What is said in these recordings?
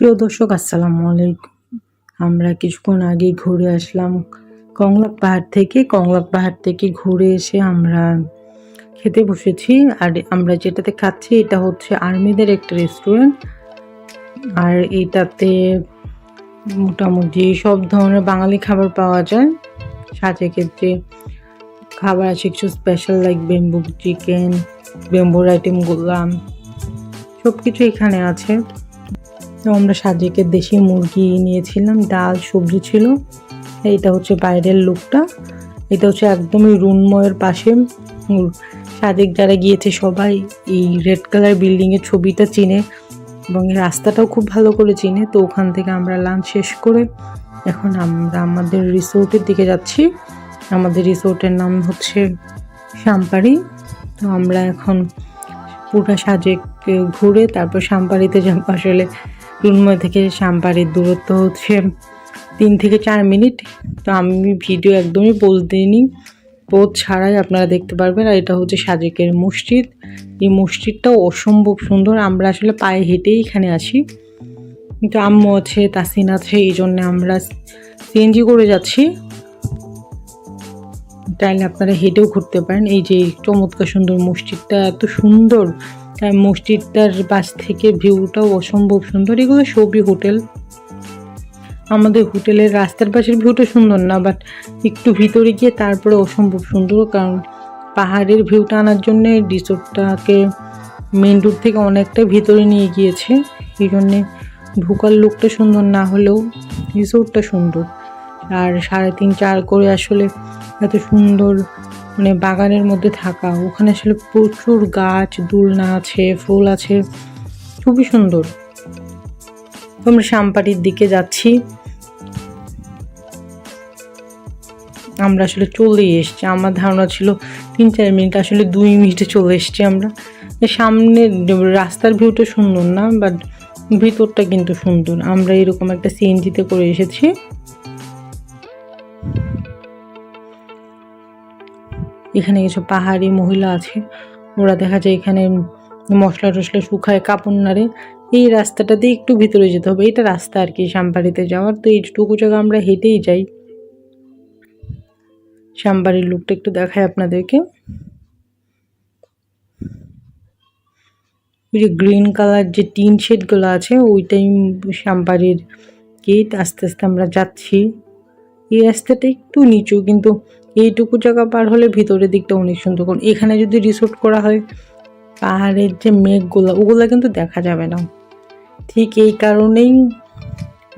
প্রিয় দর্শক, আসসালামু আলাইকুম। আমরা কিছুক্ষণ আগে ঘুরে আসলাম কংলাক পাহাড় থেকে। কংলাক পাহাড় থেকে ঘুরে এসে আমরা খেতে বসেছি। আর আমরা যেটাতে খাচ্ছি এটা হচ্ছে আর্মিদের একটা রেস্টুরেন্ট আর এটাতে মোটামুটি সব ধরনের বাঙালি খাবার পাওয়া যায়। সাজেকের ক্ষেত্রে খাবার আছে কিছু স্পেশাল লাইক বেম্বু চিকেন বেম্বুর আইটেমগুলো সব কিছু এখানে আছে। তো আমরা সাজেকের দেশি মুরগি নিয়েছিলাম, ডাল, সবজি ছিল। এইটা হচ্ছে বাইরের লুকটা। এটা হচ্ছে একদমই রুনময়ের পাশে। সাজেক যারা গিয়েছে সবাই এই রেড কালার বিল্ডিংয়ের ছবিটা চিনে এবং রাস্তাটাও খুব ভালো করে চিনে। তো ওখান থেকে আমরা লাঞ্চ শেষ করে এখন আমরা আমাদের রিসোর্টের দিকে যাচ্ছি। আমাদের রিসোর্টের নাম হচ্ছে শামপাড়ি তো আমরা এখন পুরা সাজেক ঘুরে তারপর শামপাড়িতে যাব আসলে। রুনময় থেকে শ্যাম্পারের দূরত্ব হচ্ছে তিন থেকে চার মিনিট। তো আমি ভিডিও একদমই পোজ দিইনি পোজ ছাড়াই আপনারা দেখতে পারবেন, আর এটা হচ্ছে সাজেকের মসজিদ। এই মসজিদটাও অসম্ভব সুন্দর। আমরা আসলে পায়ে হেঁটেই এখানে আসি কিন্তু আম্মু আছে, তাসিন আছে, এই জন্যে আমরা সিএনজি করে যাচ্ছি। চাইলে আপনারা হেঁটেও ঘুরতে পারেন। এই যে চমৎকার সুন্দর মসজিদটা, এত সুন্দর মসজিদটার পাশ থেকে ভিউটাও অসম্ভব সুন্দর। এগুলো সবই হোটেল। আমাদের হোটেলের রাস্তার পাশের ভিউটা সুন্দর না বাট একটু ভিতরে গিয়ে তারপরে অসম্ভব সুন্দর, কারণ পাহাড়ের ভিউটা আনার জন্যে রিসোর্টটাকে মেন রোড থেকে অনেকটা ভিতরে নিয়ে গিয়েছে। এই জন্যে ঢোকার লোকটা সুন্দর, না হলেও রিসোর্টটা সুন্দর। আর সাড়ে তিন, চার করে আসলে এত সুন্দর মানে বাগানের মধ্যে থাকা। ওখানে আসলে প্রচুর গাছ, দোলনা আছে, ফুল আছে, খুবই সুন্দর। আমরা শামপাটির দিকে যাচ্ছি। আমরা আসলে চলেই এসছি। আমার ধারণা ছিল তিন, চার মিনিট, আসলে দুই মিনিটে চলে এসছি আমরা। সামনে রাস্তার ভিউটা সুন্দর না বাট ভিতরটা কিন্তু সুন্দর। আমরা এরকম একটা সিএনজিতে করে এসেছি। এখানে কিছু পাহাড়ি মহিলা আছে। ওরা দেখা যায় এখানে মশলা টশলা শুকায়, কাপড় নাড়ে। এই রাস্তাটা দিয়ে একটু ভিতরে যেতে হবে। এটা রাস্তা আর কি শ্যামবাড়িতে যাওয়ার। তো এইটুকু জায়গা আমরা হেঁটেই যাই। শ্যামবাড়ির লুকটা একটু দেখায় আপনাদেরকে। ওই যে গ্রিন কালার যে টিন শেডগুলো আছে, ওইটাই শ্যামবাড়ির গেট আস্তে আস্তে আমরা যাচ্ছি। এই রাস্তাটা একটু নিচু, কিন্তু এইটুকু জায়গা পার হলে ভিতরের দিকটা অনেক সুন্দর কারণ এখানে যদি রিসোর্ট করা হয়, পাহাড়ের যে মেঘগুলো, ওগুলো কিন্তু দেখা যাবে না। ঠিক এই কারণেই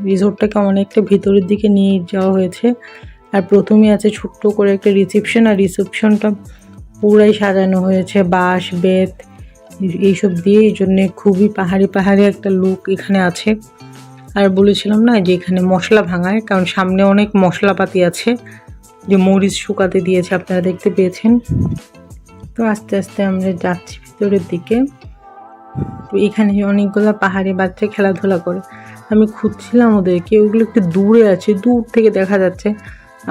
রিসোর্টটাকে অনেকটা ভিতরের দিকে নিয়ে যাওয়া হয়েছে। আর প্রথমে আছে ছোট্ট করে একটা রিসেপশন আর রিসেপশনটা পুরাই সাজানো হয়েছে। বাঁশ, বেত, এইসব দিয়ে। এই জন্যে খুবই পাহাড়ি পাহাড়ি একটা লুক এখানে আছে। আর বলেছিলাম না যে এখানে মশলা ভাঙায়, কারণ সামনে অনেক মশলাপাতি আছে। যে মরিচ শুকাতে দিয়েছে, আপনারা দেখতে পেয়েছেন। তো আস্তে আস্তে আমরা যাচ্ছি ভিতরের দিকে। তো এখানে অনেকগুলো পাহাড়ে বাচ্চা খেলাধুলা করে। আমি খুঁজছিলাম ওদেরকে, ওগুলো একটু দূরে আছে, দূর থেকে দেখা যাচ্ছে।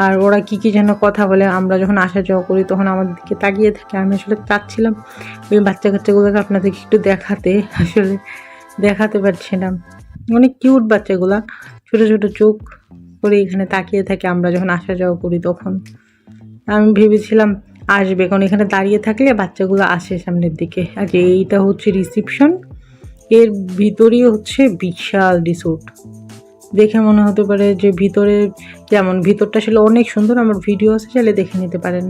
আর ওরা কি কি যেন কথা বলে, আমরা যখন আসা যাওয়া করি তখন আমাদের দিকে তাকিয়ে থাকে। আমি আসলে চাচ্ছিলাম ওই বাচ্চা কাচ্চাগুলোকে আপনাদেরকে একটু দেখাতে, আসলে দেখাতে পারছিলাম অনেক কিউট বাচ্চাগুলা, ছোট ছোট চোখ। করে এখানে তাকিয়ে থাকে, আমরা যখন আসা যাওয়া করি তখন। আমি ভেবেছিলাম আসবে, কারণ এখানে দাঁড়িয়ে থাকলে বাচ্চাগুলো আসে সামনের দিকে। আর এইটা হচ্ছে রিসিপশন এর ভিতরই হচ্ছে বিশাল রিসোর্ট দেখে মনে হতে পারে যে ভিতরে, যেমন ভিতরটা আসলে অনেক সুন্দর, আমার ভিডিও আছে, চাইলে দেখে নিতে পারেন।